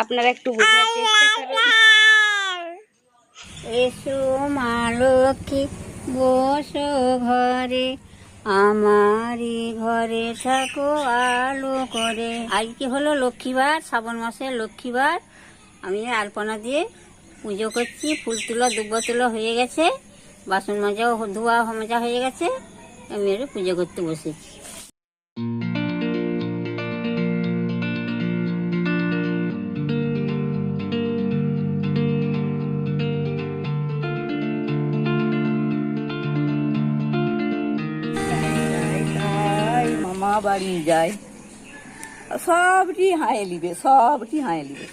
আপনারা একটু বোঝার চেষ্টা করুন। এসো মা লক্ষ্মী বসো ঘরে। আমারই ঘরে থাকো আলো করে। আজকে হলো? লক্ষ্মীবার শ্রাবণ মাসের লক্ষ্মীবার। আমি আলপনা দিয়ে পুজো করছি। ফুল তুলা দুব্বা তুলা হয়ে গেছে। বাসন মাজাও ধোয়া মাজা হয়ে গেছে। আমি পুজো করতে বসেছি। বাড়ি যায়। সবটি হাঁয়ে লিবে, সবটি হাঁয়ে লিবে।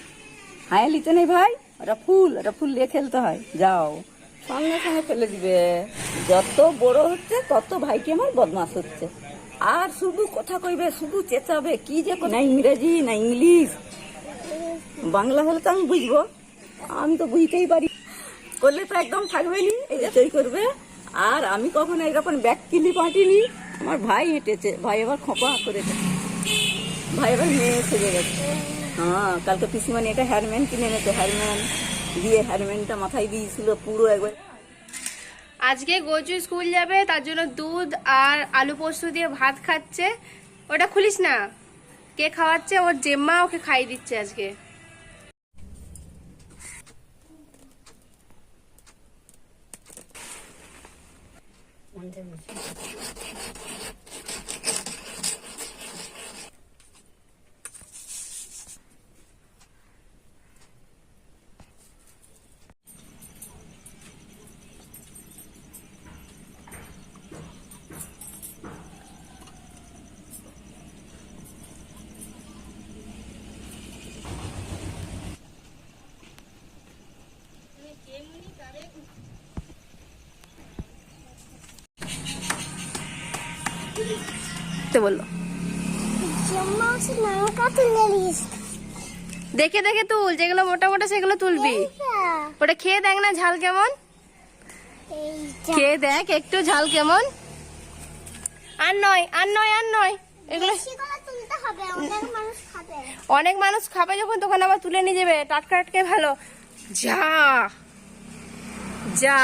হাঁয়ে লিতে নেই ভাই, ওটা ফুল ওটা ফুল দিয়ে খেলতে হয়। যাও। সঙ্গে সঙ্গে ফেলে দিবে। যত বড় হচ্ছে, তত ভাইকে আমার বদমাস হচ্ছে। আর শুধু কথা কইবে শুধু চেঁচাবে, কি যে না ইংরেজি, না ইংলিশ। বাংলা হলে তো আমি বুঝব। আমি তো বুঝতেই পারি। করলে তো একদম থাকবে থাকবেনি এই যে তৈরি করবে। আর আমি কখনো এরকম ব্যাগ কিলি পাঠিনি আমার ভাই হেঁটেছে, ভাই আবার খোঁপা করেছে ভাই আবার মেয়ে সেজে গেছে। হ্যাঁ কালকে পিসিমানি একটা হেয়ারম্যান কিনে এনেছে, হেয়ারম্যান দিয়ে হেয়ারম্যানটা মাথায় দিয়েছিল পুরো একবার। আজকে গজু স্কুল যাবে, তার জন্য দুধ আর আলু পোস্ত দিয়ে ভাত খাচ্ছে। ওটা খুলিস না। কে খাওয়াচ্ছে? ওর জেম্মা ওকে খাইয়ে দিচ্ছে আজকে। 混ぜます。তো বলল দেখে দেখে তুল যেগুলো মোটা মোটা সেগুলো তুলবি। ওটা খেয়ে দেখ না ঝাল কেমন। খেয়ে দেখ একটু ঝাল কেমন। আর নয় আর নয় আর নয়। এগুলো অনেক মানুষ খাবে। যখন তখন আবার তুলে নিয়ে যাবে। টাটকা টাটকে ভালো। যা যা।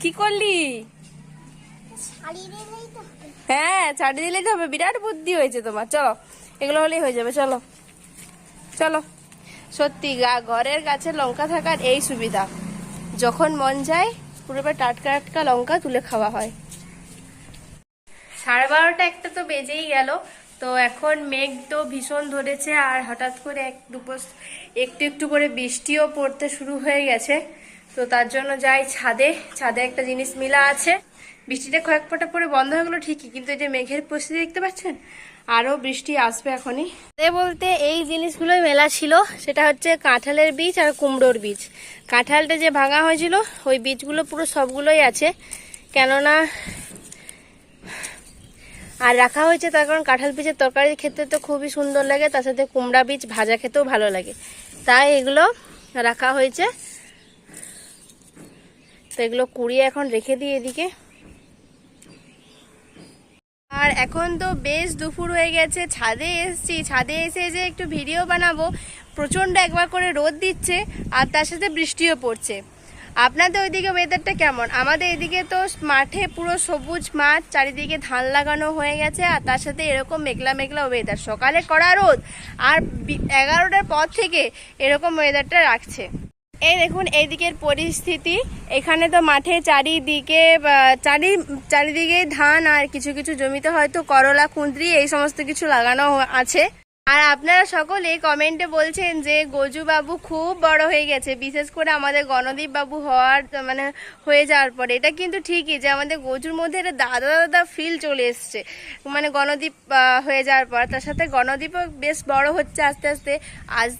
কি করলি? হ্যাঁ ছাড়ি দিলেই তো হবে। বিরাট বুদ্ধি হয়েছে তোমার। চলো, এগুলো হলেই হয়ে যাবে। চলো চলো। সত্যি, গা, ঘরের কাছে লঙ্কা থাকার এই সুবিধা। যখন মন যায় পুরো টাটকা টাটকা লঙ্কা তুলে খাওয়া হয়। সাড়ে বারোটা একটা তো বেজেই গেল। তো এখন মেঘ তো ভীষণ ধরেছে, আর হঠাৎ করে এক দুপো একটু একটু করে বৃষ্টিও পড়তে শুরু হয়ে গেছে। তো তার জন্য যাই ছাদে। ছাদে একটা জিনিস মিলা আছে। বৃষ্টিটা কয়েক ফোঁটা পরে বন্ধ হয়ে গেলো ঠিকই, কিন্তু এই যে মেঘের পরিস্থিতি দেখতে পাচ্ছেন আরও বৃষ্টি আসবে এখনই। বলতে এই জিনিসগুলোই মেলা ছিল, সেটা হচ্ছে কাঁঠালের বীজ আর কুমড়োর বীজ। কাঁঠালটা যে ভাঙা হয়েছিল, ওই বীজগুলো পুরো সবগুলোই আছে। কেননা, আর রাখা হয়েছে তার কারণ কাঁঠাল বীজের তরকারি খেতে তো খুবই সুন্দর লাগে, তার সাথে কুমড়া বীজ ভাজা খেতেও ভালো লাগে। তাই এগুলো রাখা হয়েছে। তো এগুলো কুড়িয়ে এখন রেখে দিই এদিকে। আর এখন তো বেশ দুপুর হয়ে গেছে, ছাদে এসছি, ছাদে এসে যে একটু ভিডিও বানাবো, প্রচণ্ড একবার করে রোদ দিচ্ছে আর তার সাথে বৃষ্টিও পড়ছে। আপনাদের ওইদিকে ওয়েদারটা কেমন? আমাদের এদিকে তো মাঠে পুরো সবুজ মাঠ, চারিদিকে ধান লাগানো হয়ে গেছে আর তার সাথে এরকম মেঘলা মেঘলা ওয়েদার সকালে কড়া রোদ আর এগারোটার পর থেকে এরকম ওয়েদারটা রাখছে। এই দেখুন এইদিকের পরিস্থিতি। এখানে তো মাঠে চারিদিকে চারি, চারিদিকে ধান আর কিছু কিছু জমিতে হয়তো করলা, কুঁদরি, এই সমস্ত কিছু লাগানো আছে। আর আপনারা সকলে কমেন্টে বলছেন যে গজু বাবু খুব বড় হয়ে গেছে, বিশেষ করে আমাদের গণদীপ বাবু হওয়ার মানে হয়ে যাওয়ার পরে। এটা কিন্তু ঠিকই যে আমাদের গজুর মধ্যে একটা দাদা দাদা ফিল চলে এসছে। মানে গণদীপ হয়ে যাওয়ার পর, তার সাথে গণদীপও বেশ বড় হচ্ছে আস্তে আস্তে। আজ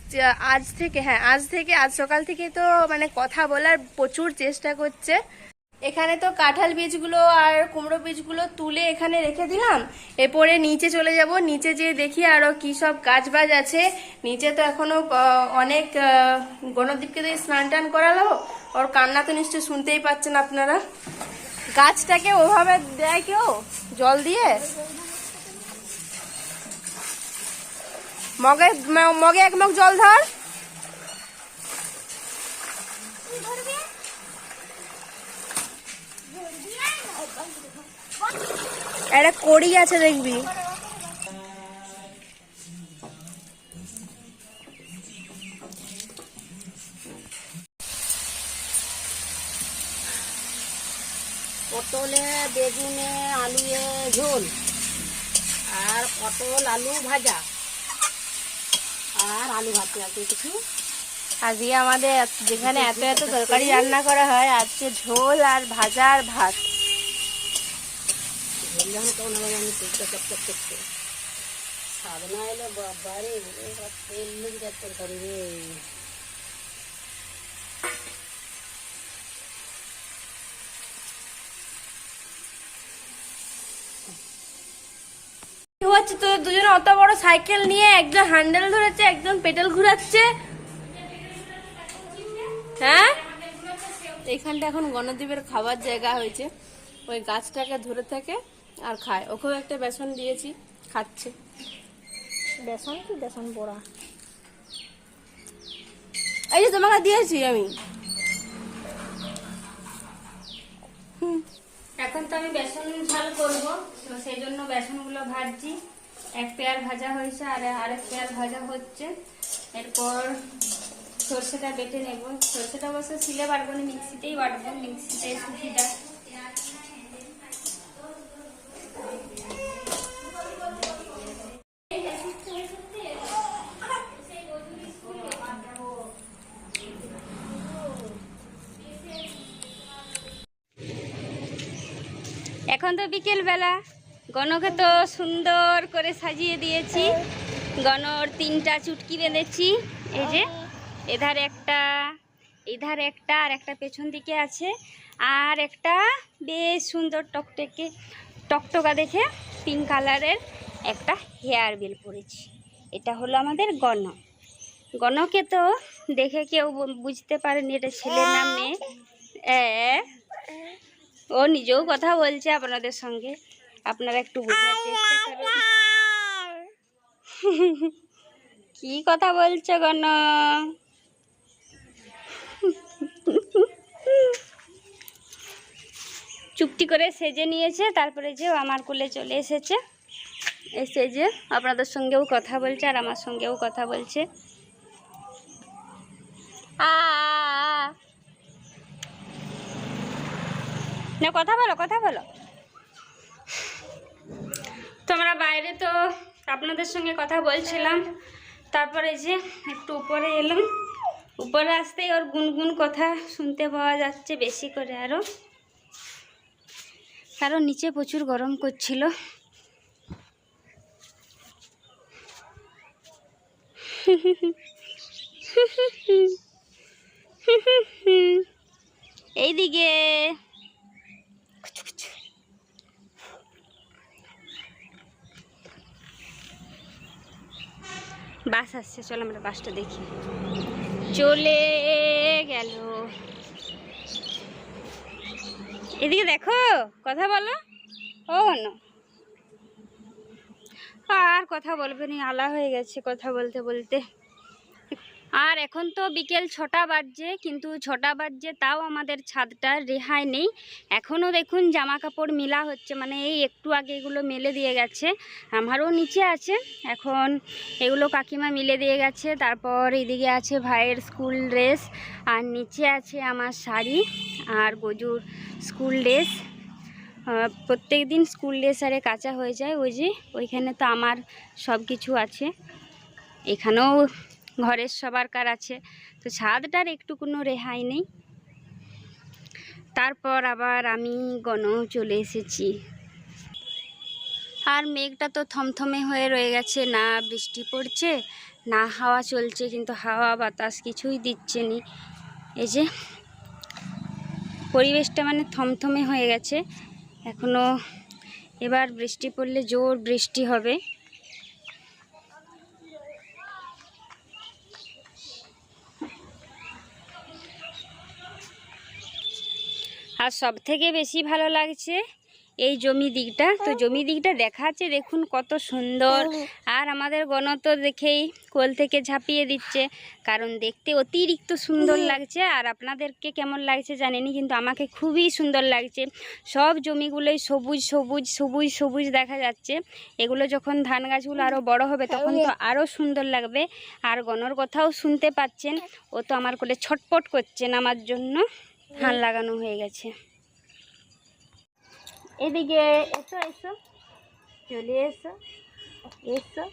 আজ থেকে হ্যাঁ আজ থেকে, আজ সকাল থেকে তো মানে কথা বলার প্রচুর চেষ্টা করছে। এখানে তো কাঁঠাল বীজগুলো আর কুমড়ো বীজগুলো তুলে এখানে রেখে দিলাম। এরপরে নিচে চলে যাব। নিচে যেয়ে দেখি আরও কি সব গাছ বাজ আছে। নিচে তো এখনও আহ, অনেক গণদীপকে দিয়ে স্নান টান করালো। ওর কান্না তো নিশ্চয়ই শুনতেই পাচ্ছেন আপনারা। গাছটাকে ওভাবে দেয় কেউ? জল দিয়ে? মগে মগে এক মগ জল ধর। একটা কড়ি আছে দেখবি। পটলে, বেগুনে, আলুয়ে ঝোল। আর পটল, আলু ভাজা। আর আলু ভাতে আছে কিছু আজকে আমাদের যেখানে এত এত তরকারি রান্না করা হয়, আজকে ঝোল আর ভাজা আর ভাত। যখন তখন আমি তেলটা এলে বাবারে তেল লেগে যাচ্ছে তরকারি রে। হচ্ছে তোদের দুজনে? অত বড় সাইকেল নিয়ে একজন হ্যান্ডেল ধরেছে একজন পেটেল ঘুরাচ্ছে। হ্যাঁ? এখানটা এখন গণদ্বীপের খাবার জায়গা হয়েছে। ওই গাছটাকে ধরে থাকে। আর খায়। ওকেও একটা বেসন দিয়েছি খাচ্ছে। বেসন কি বেসন পোড়া? এই যে তোমাকে দিয়েছি আমি। এখন তো আমি বেসন ঝাল করব তো সেই জন্য বেসনগুলো ভাজছি। এক পেয়ার ভাজা হয়েছে আর আরেক পেয়ার ভাজা হচ্ছে। এরপর সর্ষেটা বেটে নেব। সর্ষেটা অবশ্য শিলে বাটবো না মিক্সিতেই বাটবো মিক্সিতে সুবিধা এখন তো বিকেল বেলা গণকে তো সুন্দর করে সাজিয়ে দিয়েছি। গণর তিনটা চুটকি বেঁধেছি। এই যে, এধার একটা এধার একটা, আর একটা পেছন দিকে আছে। আর একটা বেশ সুন্দর টকটকে, টকটকা দেখে পিঙ্ক কালারের একটা হেয়ার বেল পরেছি। এটা হলো আমাদের গণ। গণকে তো দেখে কেউ বুঝতে পারেনি, এটা ছেলের নাম মেয়ে। ও নিজেও কথা বলছে আপনাদের সঙ্গে। আপনারা একটু বোঝার চেষ্টা করুন। কি কথা বলছো গণ? চুপটি করে সেজে নিয়েছে তারপরে যে আমার কোলে চলে এসেছে। এসে যে আপনাদের সঙ্গেও কথা বলছে আর আমার সঙ্গেও কথা বলছে। আ। না কথা বলো কথা বলো। তোমরা বাইরে তো আপনাদের সঙ্গে কথা বলছিলাম। তারপরে যে একটু উপরে এলাম। উপরে আসতেই ওর গুনগুন কথা শুনতে পাওয়া যাচ্ছে বেশি করে আরও কারণ নিচে প্রচুর গরম করছিল। এইদিকে। বাস আসছে, চলো আমরা বাসটা দেখি। চলে গেল। এদিকে দেখো, কথা বলো। ও না। আর কথা বলবে নি, আলা হয়ে গেছে কথা বলতে বলতে। আর এখন তো বিকেল ছটা বাজছে, কিন্তু ছটা বাজছে তাও আমাদের ছাদটা রেহাই নেই। এখনও দেখুন জামা কাপড় মেলা হচ্ছে মানে এই একটু আগে এগুলো মেলে দিয়ে গেছে। আমারও নিচে আছে, এখন এগুলো কাকিমা মিলে দিয়ে গেছে। তারপর এদিকে আছে ভাইয়ের স্কুল ড্রেস, আর নিচে আছে আমার শাড়ি আর গজুর স্কুল ড্রেস। প্রত্যেক দিন স্কুল ড্রেস আরে কাঁচা হয়ে যায়, ওই যে ওইখানে তো আমার সব কিছু আছে। এখানেও ঘরের সবার কার আছে? তো ছাদটার একটু কোনো রেহাই নেই। তারপর আবার আমি গণ চলে এসেছি। আর মেঘটা তো থমথমে হয়ে রয়ে গেছে। না বৃষ্টি পড়ছে, না হাওয়া চলছে, কিন্তু হাওয়া বাতাস কিছুই দিচ্ছে নি। এই যে, পরিবেশটা মানে থমথমে হয়ে গেছে। এখনও এবার বৃষ্টি পড়লে জোর বৃষ্টি হবে। আর সব থেকে বেশি ভালো লাগছে এই জমি দিকটা। তো জমি দিকটা দেখাচ্ছে দেখুন কত সুন্দর। আর আমাদের গণ তো দেখেই কোল থেকে ঝাঁপিয়ে দিচ্ছে কারণ দেখতে অতিরিক্ত সুন্দর লাগছে। আর আপনাদেরকে কেমন লাগছে জানেনি কিন্তু আমাকে খুবই সুন্দর লাগছে। সব জমিগুলোই সবুজ সবুজ সবুজ সবুজ দেখা যাচ্ছে। এগুলো যখন ধান গাছগুলো আরও বড় হবে তখন তো আরও সুন্দর লাগবে। আর গণর কথাও শুনতে পাচ্ছেন। ও তো আমার কোলে ছটপট করছেন আমার জন্য। ধান লাগানো হয়ে গেছে। এদিকে এসো এসো। চলে এসো এসো।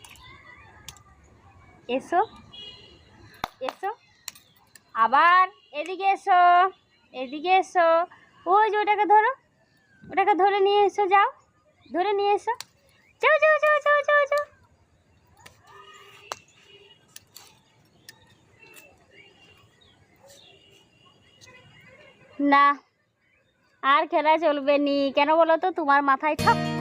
এসো এসো। আবার এদিকে এসো এদিকে এসো। ওই যে ওটাকে ধরো, ওটাকে ধরে নিয়ে এসো, যাও। ধরে নিয়ে এসো। যাও যাও যাও যাও যাও না আর খেলা চলবে নি। কেন বলো তো তোমার মাথায় ঠক।